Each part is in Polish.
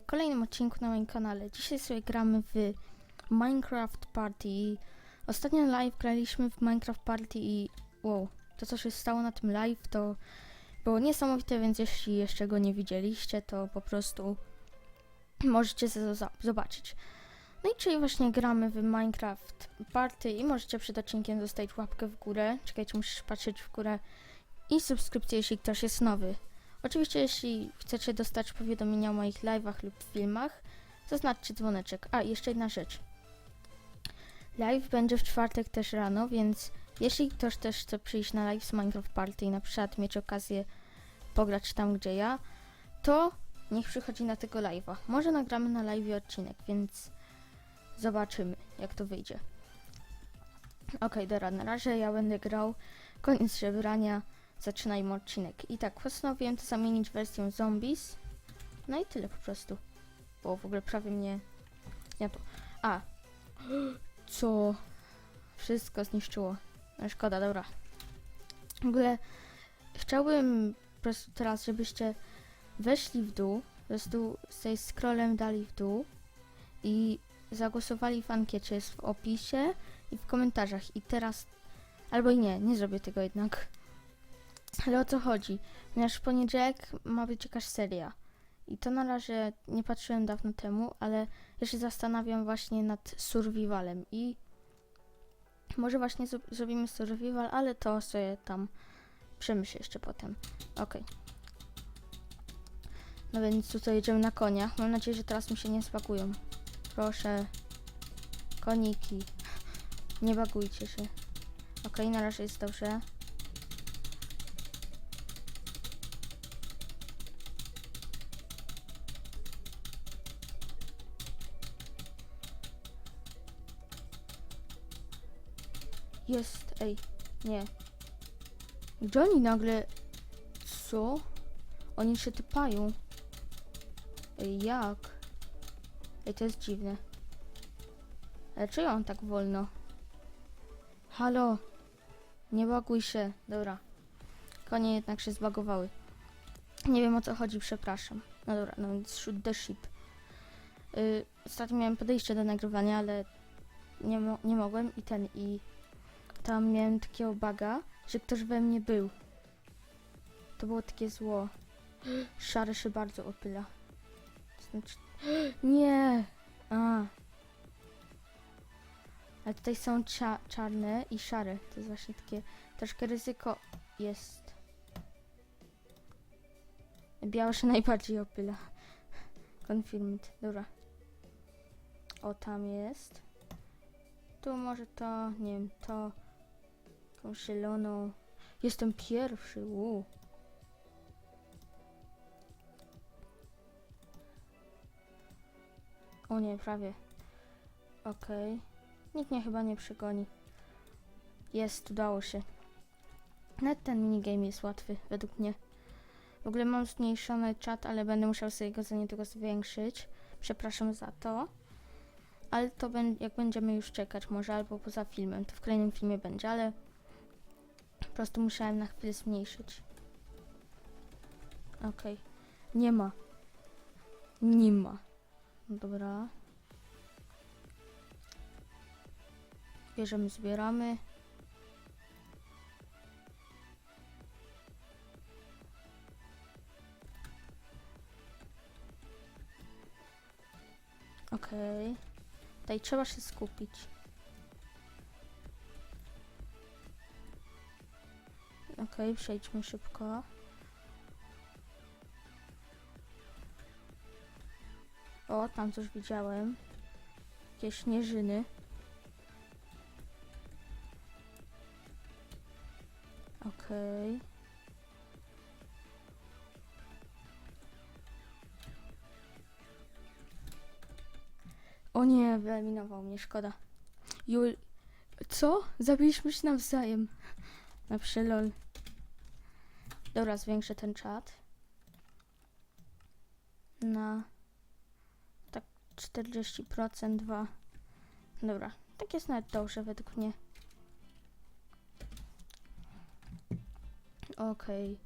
kolejnym odcinku na moim kanale. Dzisiaj sobie gramy w Minecraft Party. Ostatnio live graliśmy w Minecraft Party i wow, to co się stało na tym live to było niesamowite, więc jeśli jeszcze go nie widzieliście, to po prostu możecie to zobaczyć. No i czyli właśnie gramy w Minecraft Party i możecie przed odcinkiem zostawić łapkę w górę. Czekajcie, musisz patrzeć w górę i subskrypcję, jeśli ktoś jest nowy. Oczywiście, jeśli chcecie dostać powiadomienia o moich live'ach lub filmach, zaznaczcie dzwoneczek. A, jeszcze jedna rzecz. Live będzie w czwartek też rano, więc jeśli ktoś też chce przyjść na live z Minecraft Party i na przykład mieć okazję pograć tam, gdzie ja, to niech przychodzi na tego live'a. Może nagramy na live odcinek, więc zobaczymy, jak to wyjdzie. Okej, dobra, na razie ja będę grał. Koniec żebrania zaczynajmy odcinek. I tak, postanowiłem to zamienić wersją zombies. No i tyle po prostu. Bo w ogóle prawie mnie... Ja to... A! Co? Wszystko zniszczyło. No szkoda, dobra. W ogóle chciałbym po prostu teraz, żebyście weszli w dół, po prostu z tej scrollem dali w dół i zagłosowali w ankiecie, jest w opisie i w komentarzach. I teraz... Albo i nie, nie zrobię tego jednak. Ale o co chodzi? Ponieważ w poniedziałek ma być jakaś seria. I to na razie nie patrzyłem dawno temu, ale ja się zastanawiam właśnie nad survivalem i może właśnie zro- zrobimy survival, ale to sobie tam przemyślę jeszcze potem. Okej. No więc tutaj jedziemy na koniach. Mam nadzieję, że teraz mi się nie spakują. Proszę. Koniki. Nie bagujcie się. Okej, na razie jest dobrze. Jest, ej, nie. Oni nagle... Co? Oni się typają. Ej, jak? Ej, to jest dziwne. Ale czego on tak wolno? Halo? Nie baguj się. Dobra. Konie jednak się zbagowały. Nie wiem o co chodzi, przepraszam. No dobra, no więc shoot the ship. Yy, ostatnio miałem podejście do nagrywania, ale nie, mo- nie mogłem i ten, i tam miałem takiego baga, że ktoś we mnie był. To było takie zło. Szary się bardzo opyla. Znaczy... Nie! A. Ale tutaj są cza- czarne i szare. To jest właśnie takie troszkę ryzyko jest. Białe się najbardziej opyla. Confirmed. Dobra. O, tam jest. Tu może to, nie wiem, to. Jakąś zieloną. Jestem pierwszy, u. O nie, prawie. Okej. Nikt mnie chyba nie przegoni. Jest, udało się. Nawet ten minigame jest łatwy, według mnie. W ogóle mam zmniejszony czat, ale będę musiał sobie go za niedługo zwiększyć. Przepraszam za to. Ale to jak będziemy już czekać może, albo poza filmem, to w kolejnym filmie będzie, ale po prostu musiałem na chwilę zmniejszyć. Okej. Nie ma. Nie ma. Dobra. Bierzemy, zbieramy. Okej. Tutaj trzeba się skupić. Okej, przejdźmy szybko. O, tam coś widziałem. Jakieś śnieżyny. Okej. O nie, wyeliminował mnie, szkoda. Jul... Co? Zabiliśmy się nawzajem. Na przylol. Dobra, zwiększę ten czat. Na... Tak 40%, 2. Dobra, tak jest nawet dobrze według mnie. Okej.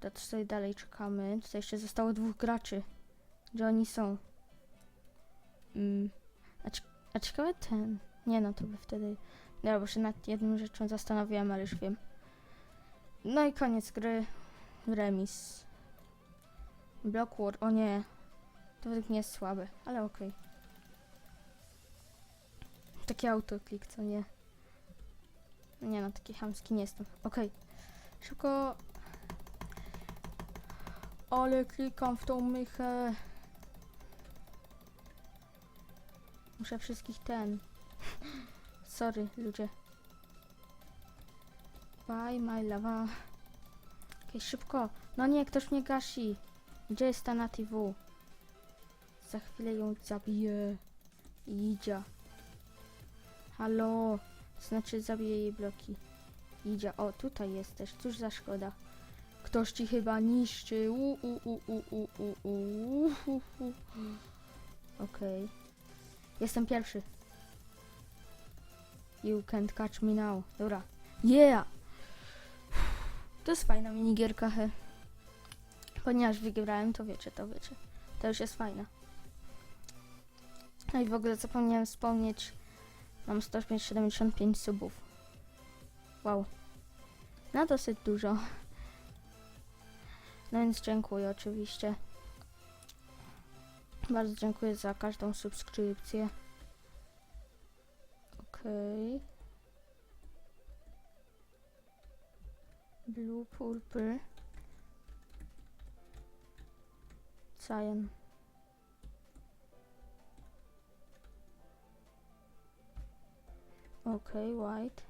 To tutaj dalej czekamy. Tutaj jeszcze zostało dwóch graczy. Gdzie oni są? Mm. A, a ciekawe ten. Nie no, to by wtedy. Ja bo się nad jedną rzeczą zastanawiałam, ale już wiem. No i koniec gry. Remis. Block. O nie. To mnie jest słabe, ale okej. Taki autoklik, co nie? Nie no, taki chamski nie jestem. Okej. Szybko. Ale klikam w tą mychę. Muszę wszystkich ten. Sorry, ludzie. Bye, my lava. Okej, szybko. No nie, ktoś mnie gasi. Gdzie jest ta nativu? Za chwilę ją zabiję. Idzie. Halo. Znaczy zabiję jej bloki. Idzie. O, tutaj jesteś. Cóż za szkoda. Ktoś ci chyba niszczy. U, u, u, u, u, u, u, u, u. Okej. Jestem pierwszy. You can't catch me now. Dobra. Yeah! To jest fajna minigierka, he. Ponieważ wygrałem, to wiecie, to wiecie. To już jest fajna. No i w ogóle zapomniałem wspomnieć, mam 175 subów. Wow. No dosyć dużo. No więc dziękuję oczywiście. Bardzo dziękuję za każdą subskrypcję. Okej. Blue Purple. Cyan. Okej, white.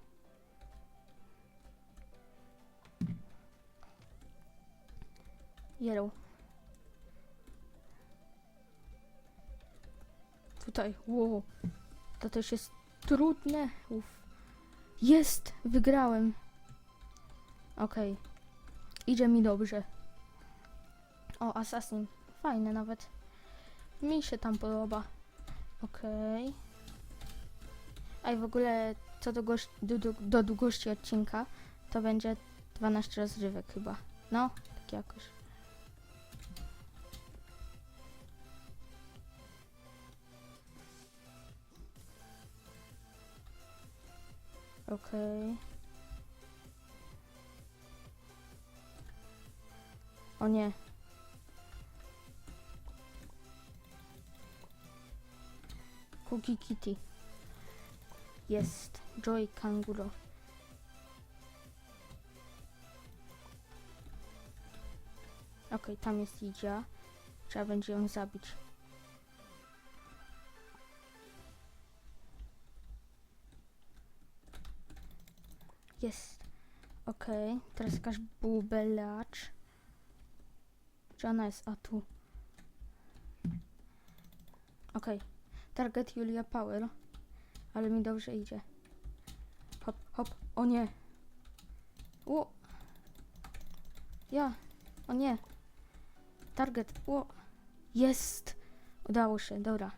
Yellow. Tutaj, wow. To też jest trudne. Uf. Jest! Wygrałem. Okej. Idzie mi dobrze. O, Assassin. Fajne nawet. Mi się tam podoba. Okej. A i w ogóle co do, do, do, długości odcinka, to będzie 12 rozrywek chyba. No, tak jakoś. Okej. O nie. Cookie Kitty. Jest. Joy Kanguro. Okej, tam jest Lidia. Trzeba będzie ją zabić. Jest. Okej, teraz jakaś bubelacz. Czy ona jest? A tu. Okej. Target Julia Power. Ale mi dobrze idzie. Hop, hop. O nie. U. Ja. O nie. Target. U. Jest. Udało się. Dobra.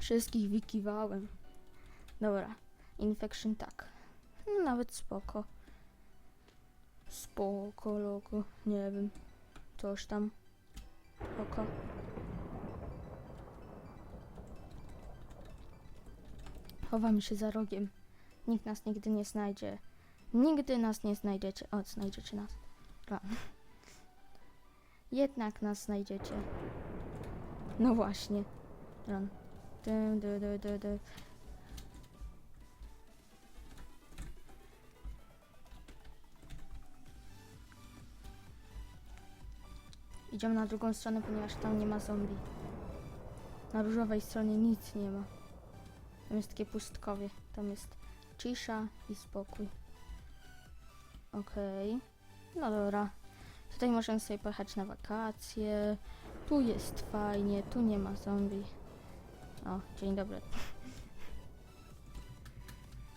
Wszystkich wykiwałem. Dobra. Infection tak. No, nawet spoko. Spoko, logo. Nie wiem. Coś tam. Oko. Chowamy się za rogiem. Nikt nas nigdy nie znajdzie. Nigdy nas nie znajdziecie. O, znajdziecie nas. Ra. Jednak nas znajdziecie. No właśnie. Run. Du, du, du, du. Idziemy na drugą stronę, ponieważ tam nie ma zombie. Na różowej stronie nic nie ma. Tam jest takie pustkowie. Tam jest cisza i spokój. Okej. No dobra. Tutaj możemy sobie pojechać na wakacje. Tu jest fajnie, tu nie ma zombie. O, dzień dobry.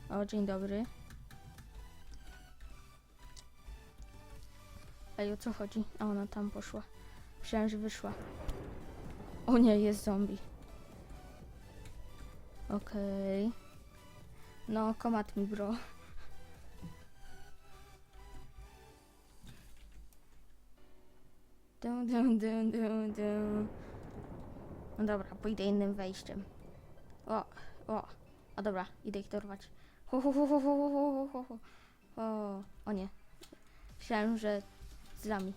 O, dzień dobry. Ej, o co chodzi? A ona tam poszła. Myślałem, że wyszła. O nie, jest zombie. Okej. Okay. No, komat mi, bro. Dum, dum, dum, dum, dum. No dobra, pójdę innym wejściem. O, o. A dobra, idę ich dorwać. Ho, ho, ho, ho, ho, ho, ho. O, o nie. Myślałem, że z nami.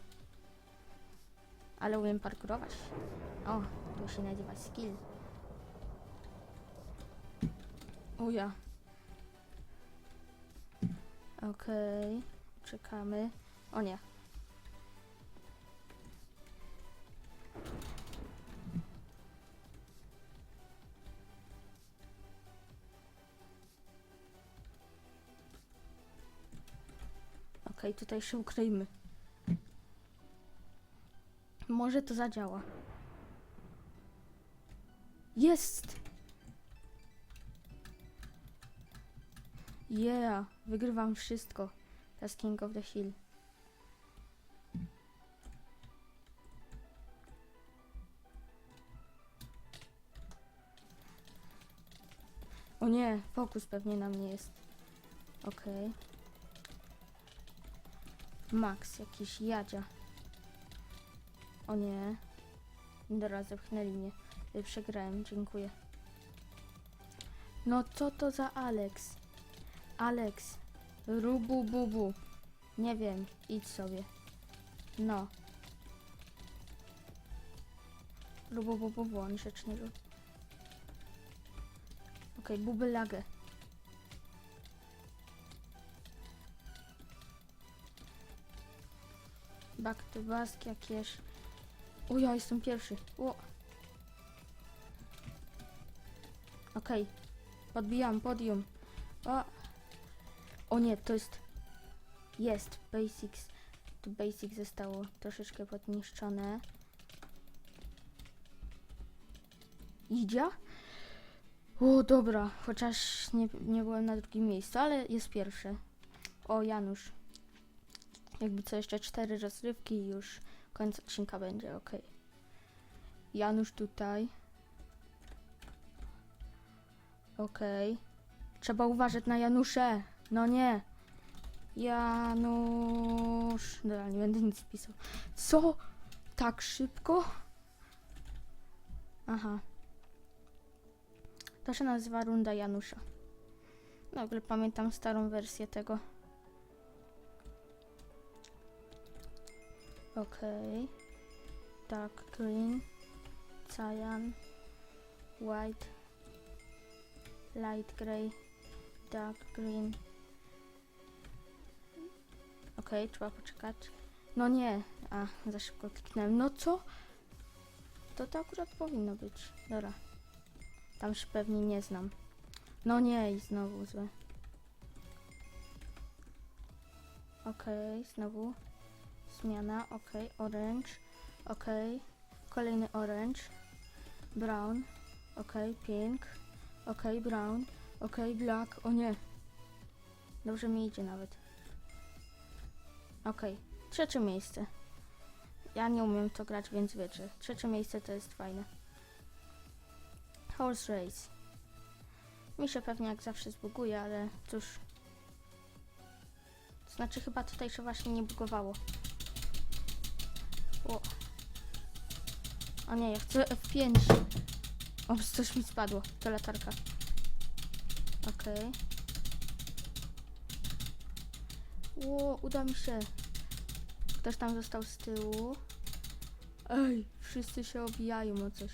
Ale umiem parkurować. O, to się nazywa skill. O ja. Okej, czekamy. O nie. Okej, tutaj się ukryjmy. Może to zadziała. Jest! Yeah, wygrywam wszystko. Teraz King of the Hill. O nie, fokus pewnie na mnie jest. Okej. Max, jakiś jadzia. O nie. Dobra, zepchnęli mnie. Przegrałem, dziękuję. No co to za Alex? Alex. Rubu bubu. Nie wiem, idź sobie. No. Rubu bubu, błąd rzeczny lub. Okej, buby lagę. Back to bask jakieś. O, ja jestem pierwszy. O. Okej. Podbijam podium. O. o nie, to jest... Jest, basics. Tu basic zostało troszeczkę podniszczone. Idzie? O, dobra, chociaż nie, nie byłem na drugim miejscu, ale jest pierwszy. O, Janusz. Jakby co, jeszcze cztery rozrywki i już koniec odcinka będzie, ok. Janusz tutaj. Okej. Trzeba uważać na Janusze. No nie. Janusz. Dobra, nie będę nic pisał. Co? Tak szybko? Aha. To się nazywa runda Janusza. No, w ogóle pamiętam starą wersję tego. Okej. Dark green. Cyan. White. Light gray. Dark green. Okej, trzeba poczekać. No nie. A, za szybko kliknąłem. No co? To to akurat powinno być. Dobra. Tam się pewnie nie znam. No nie, i znowu złe. Okej, znowu. Zmiana, ok, orange, ok, kolejny orange, brown, ok, pink, ok, brown, ok, black, o nie, dobrze mi idzie nawet. Ok, trzecie miejsce. Ja nie umiem to grać, więc wiecie, trzecie miejsce to jest fajne. Horse race. Mi się pewnie jak zawsze zbuguje, ale cóż. Znaczy chyba tutaj się właśnie nie bugowało. O. O nie, ja chcę F5. O, coś mi spadło. To latarka. Okej. Ło, uda mi się. Ktoś tam został z tyłu. Ej, wszyscy się obijają o coś.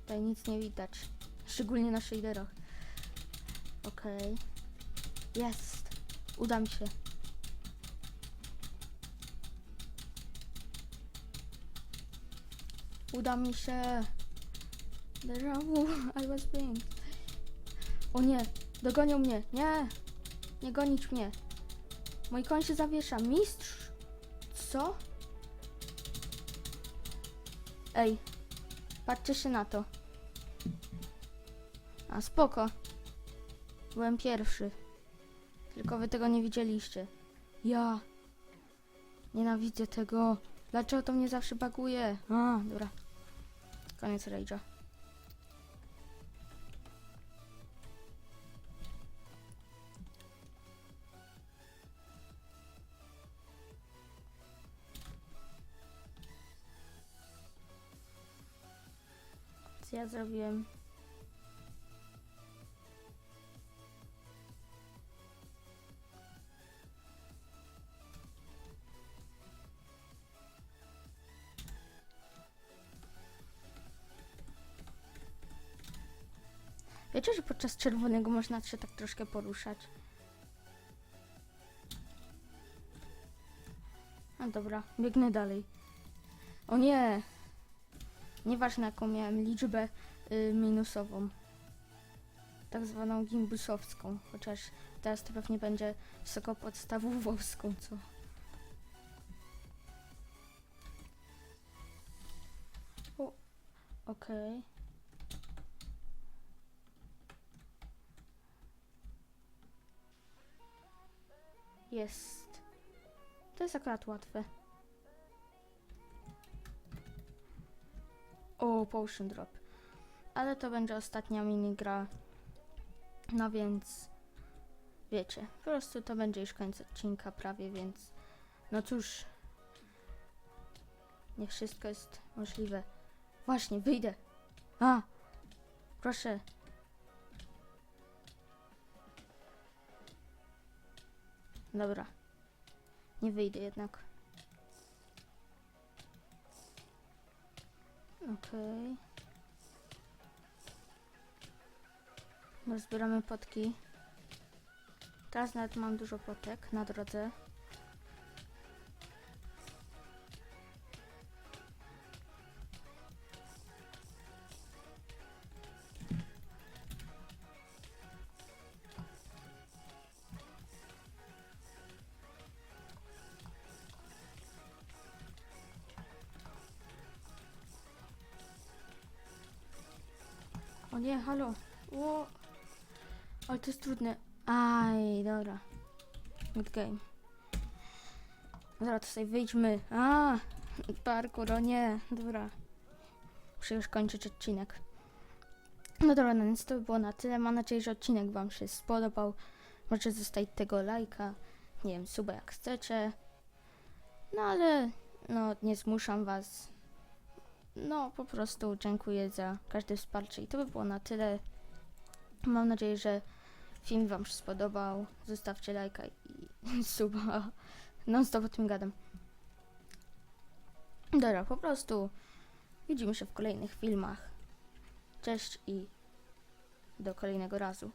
Tutaj nic nie widać. Szczególnie na shaderach. Okej. Jest. Uda mi się. Uda mi się. Déjà vu, I was being. O nie, dogonią mnie. Nie, nie gonić mnie. Mój koń się zawiesza. Mistrz? Co? Ej, patrzcie się na to. A spoko. Byłem pierwszy. Tylko wy tego nie widzieliście. Ja. Nienawidzę tego. Dlaczego to mnie zawsze baguje? A, dobra. Koniec rage'a. Ja zrobiłem Wiecie, że podczas czerwonego można się tak troszkę poruszać? A dobra, biegnę dalej. O nie! Nieważne jaką miałem liczbę y, minusową. Tak zwaną gimbusowską. Chociaż teraz to pewnie będzie wysokopodstawowowską, co? Okej. Jest. To jest akurat łatwe. O, Potion Drop. Ale to będzie ostatnia minigra. No więc... Wiecie, po prostu to będzie już koniec odcinka prawie, więc... No cóż... Niech wszystko jest możliwe. Właśnie, wyjdę. A! Proszę. Dobra. Nie wyjdę jednak. Okej. Okay. Zbieramy potki. Teraz nawet mam dużo potek na drodze. Nie, halo. O. Ale to jest trudne. Aj, dobra. Good game. Dobra, to sobie wyjdźmy. A, parkour, o nie. Dobra. Muszę już kończyć odcinek. No dobra, no więc to by było na tyle. Mam nadzieję, że odcinek wam się spodobał. Możecie zostawić tego lajka. Nie wiem, suba jak chcecie. No ale, no nie zmuszam was. No, po prostu dziękuję za każde wsparcie i to by było na tyle. Mam nadzieję, że film Wam się spodobał. Zostawcie lajka i suba. Non stop o tym gadam. Dobra, po prostu widzimy się w kolejnych filmach. Cześć i do kolejnego razu.